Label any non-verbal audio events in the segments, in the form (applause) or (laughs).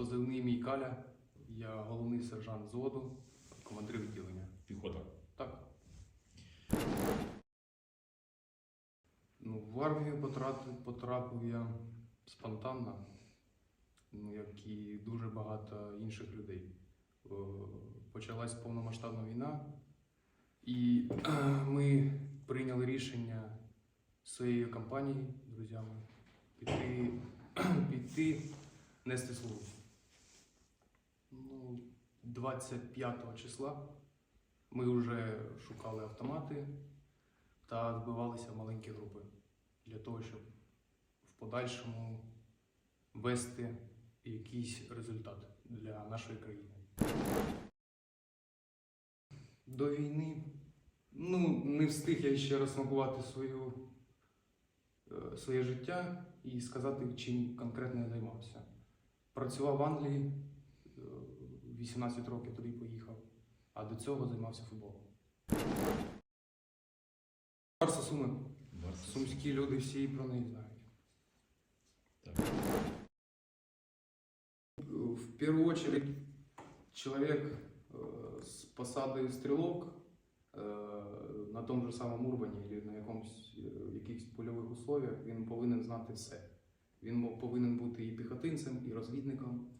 позивний мій Каля. Я головний сержант взводу, командир відділення. Піхота. Так. Ну, в армію потрапив, потрапив я спонтанно, ну, як і дуже багато інших людей. Почалась повномасштабна війна, і (clears throat) ми прийняли рішення своєю компанією, друзями, піти, (clears throat) піти нести службу. Ну, 25 числа ми вже шукали автомати та збивалися в маленькі групи для того, щоб в подальшому вести якийсь результат для нашої країни. До війни ну, не встиг я ще розсмакувати свою, е, своє життя і сказати, чим конкретно я займався. Працював в Англії, 18 років туди поїхав а до цього займався футболом. Барса Суми. Сумські люди всі про неї знають. Так. В первую очередь, человек э, с посадою стрілок э, на тому же самому Урбані чи на якомусь е, якихось польових условиях він повинен знати все. Він повинен бути і піхотинцем, і розвідником,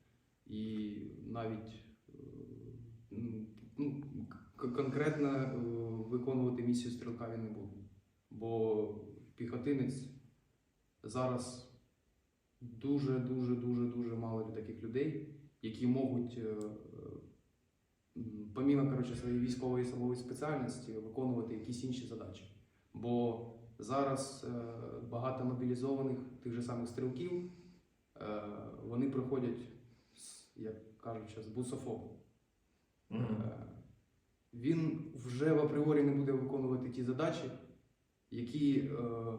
і навіть е, конкретно е, виконувати місію стрілка він не буде. Бо піхотинець зараз дуже, дуже, дуже, мало таких людей, які можуть, е, е, помімо коротше, своєї військової самої спеціальності, виконувати якісь інші задачі. Бо зараз багато мобілізованих тих же самих стрілків, вони приходять, як кажуть, з бусофобом. Мгм. Е, Він вже в апріорі не буде виконувати ті задачі, які е,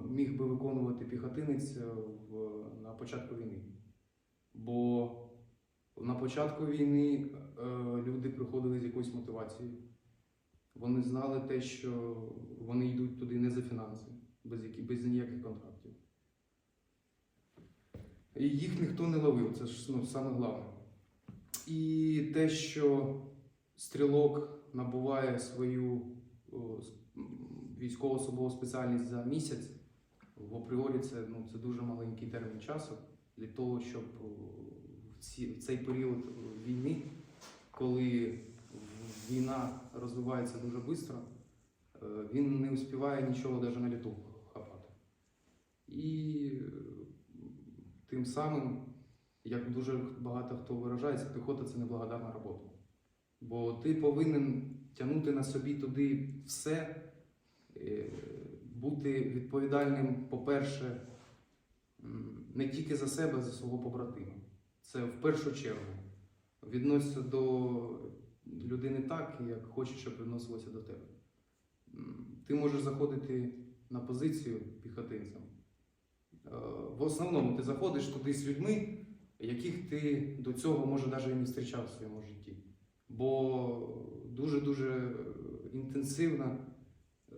міг би виконувати піхотинець е, в, на початку війни. Бо на початку війни е, люди приходили з якоюсь мотивацією. Вони знали те, що вони йдуть туди не за фінанси, без, які, без ніяких контрактів. І їх ніхто не ловив, це ж ну, саме головне. І те, що стрілок набуває свою о, військово-особову спеціальність за місяць, в апріорі це, ну, це дуже маленький термін часу для того, щоб в, цей період війни, коли війна розвивається дуже швидко, він не успіває нічого навіть на літу хапати. І е, тим самим, як дуже багато хто виражається, піхота це неблагодарна робота. Бо ти повинен тягнути на собі туди все, е, бути відповідальним, по-перше, не тільки за себе, а за свого побратима. Це в першу чергу. Відноситься до людини так, як хочеш, щоб відносилося до тебе. Ти можеш заходити на позицію піхотинцем. Е, В основному ти заходиш туди з людьми, яких ти до цього може навіть і не зустрічав в своєму житті. Бо дуже-дуже інтенсивно, е,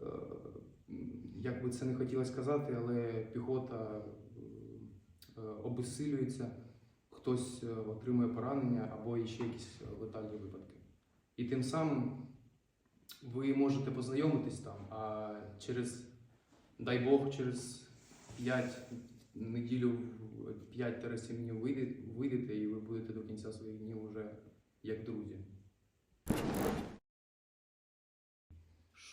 як би це не хотілося сказати, але піхота е, обезсилюється, хтось е, отримує поранення або ще якісь летальні випадки. І тим самим ви можете познайомитись там, а через, дай Бог, через 5 неділю, 5-7 днів вийдете, і ви будете до кінця своїх днів вже як друзі.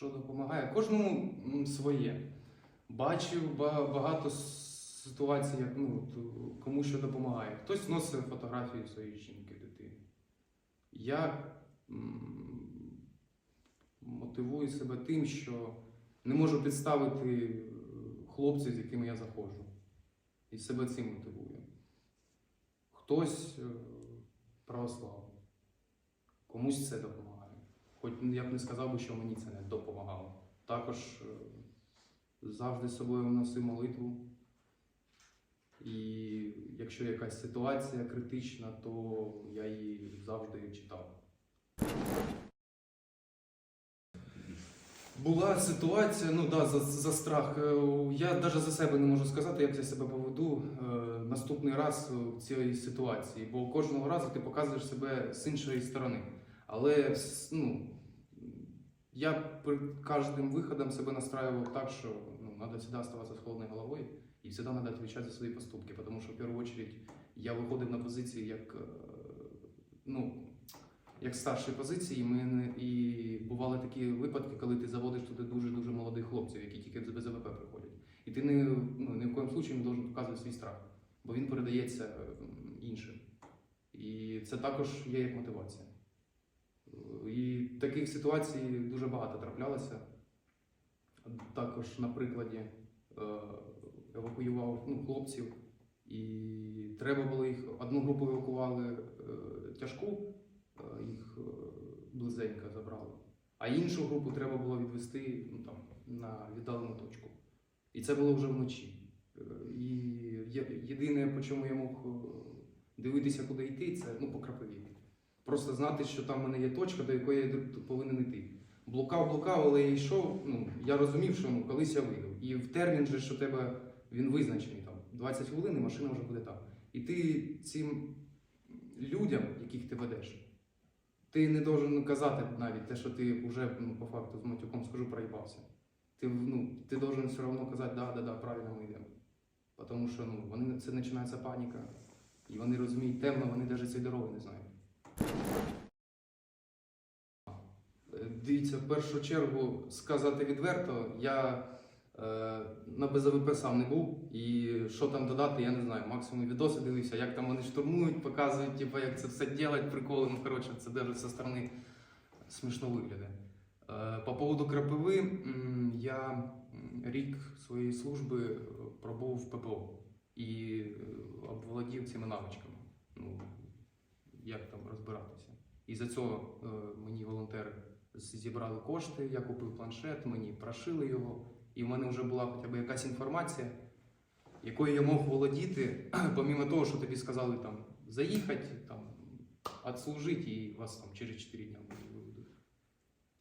Що допомагає? Кожному своє. Бачив багато ситуацій, ну, кому що допомагає. Хтось носить фотографії своєї жінки, дитини. Я мотивую себе тим, що не можу підставити е, хлопців, з якими я заходжу. І себе цим мотивую. Хтось е, православний, комусь це допомагає. Хоч я б не сказав що мені це не допомагало. Також е, завжди з собою носи молитву. І якщо якась ситуація критична, то я її завжди читав. Була ситуація, ну да, за, за страх. Е, Я навіть за себе не можу сказати, як я себе поведу. Е, наступний раз в цій ситуації, бо кожного разу ти показуєш себе з іншої сторони. Але ну, я перед кожним виходом себе настраював так, що ну, завжди оставатися з холодною головою і завжди треба відповідати за свої поступки, тому що в першу чергу я виходив на позиції як, е, ну, як старшої позиції. Ми і бували такі випадки, коли ти заводиш туди дуже-дуже молодих хлопців, які тільки з БЗВП приходять. І ти не, ну, ні в коєму случаї не должен показувати свій страх, бо він передається е, іншим. І це також є як мотивація. І таких ситуацій дуже багато траплялося. Також на прикладі е, евакуював ну, хлопців, і треба було їх. Одну групу евакували е, тяжку, е, їх близенько забрали, а іншу групу треба було відвести ну, там, на віддалену точку. І це було вже вночі. І єдине, по чому я мог дивитися, куди йти, це ну, по крапові. Просто знати, що там в мене є точка, до якої я повинен йти. Блукав, блукав, але я йшов. Ну, я розумів, що ну, колись я вийду. І в термін же, що тебе він визначений там 20 хвилин, і машина вже буде там. І ти цим людям, яких ти ведеш, ти не должен казати навіть те, що ти вже ну, по факту з матюком скажу, проїбався. Ти, ну, ти должен все одно казати, да, да, да, правильно ми йдемо. Тому що ну, вони, це починається паніка, і вони розуміють темно, вони навіть цієї дороги не знають. Дивіться, в першу чергу сказати відверто, я е, на БЗВП сам не був, і що там додати, я не знаю. Максимум відоси дивився, як там вони штурмують, показують, типу, як це все ділять, приколи. Ну, (laughs) коротше, це навіть зі сторони смішно виглядає. Е, По поводу крапиви, я рік своєї служби е, пробув в ППО і е, обволодів цими навичками. Ну, як там розбиратися. І за цього е, мені волонтери зібрали кошти, я купив планшет, мені прошили його, і в мене вже була хоча б якась інформація, якою я мог володіти, (clears throat) помимо того, що тобі сказали там заїхати, там, відслужити, і вас там через 4 дні виведуть.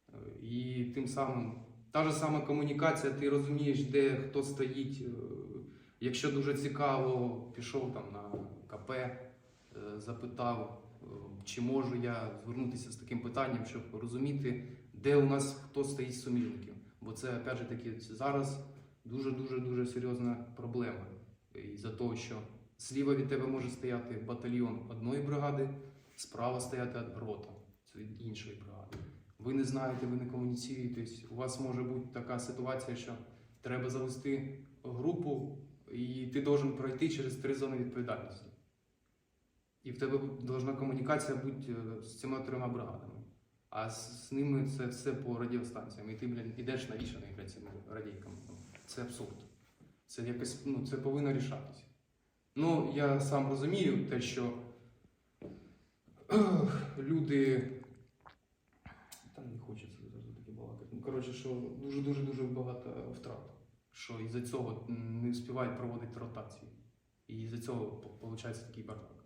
Е, І тим самим та ж сама комунікація, ти розумієш, де хто стоїть. Е, Якщо дуже цікаво, пішов там на КП, запитав, чи можу я звернутися з таким питанням, щоб розуміти, де у нас хто стоїть з сумірників. Бо це опять же таки зараз дуже дуже серйозна проблема. Із-за того, що зліва від тебе може стояти батальйон одної бригади, справа стояти рота іншої бригади. Ви не знаєте, ви не комуніціюєте. У вас може бути така ситуація, що треба завести групу, і ти должен пройти через три зони відповідальності. І в тебе должна комунікація бути е, з цими трьома бригадами. А з, з ними це все по радіостанціям. І ти, блін, ідеш навішаний блядь, цими радійками. Це абсурд. Це якось ну, це повинно рішатися. Ну, я сам розумію те, що люди. Там не хочеться зараз таке балакати. Ну, коротше, що дуже-дуже дуже багато втрат. Що із-за цього не встигають проводити ротації. І із-за цього виходить такий бардак.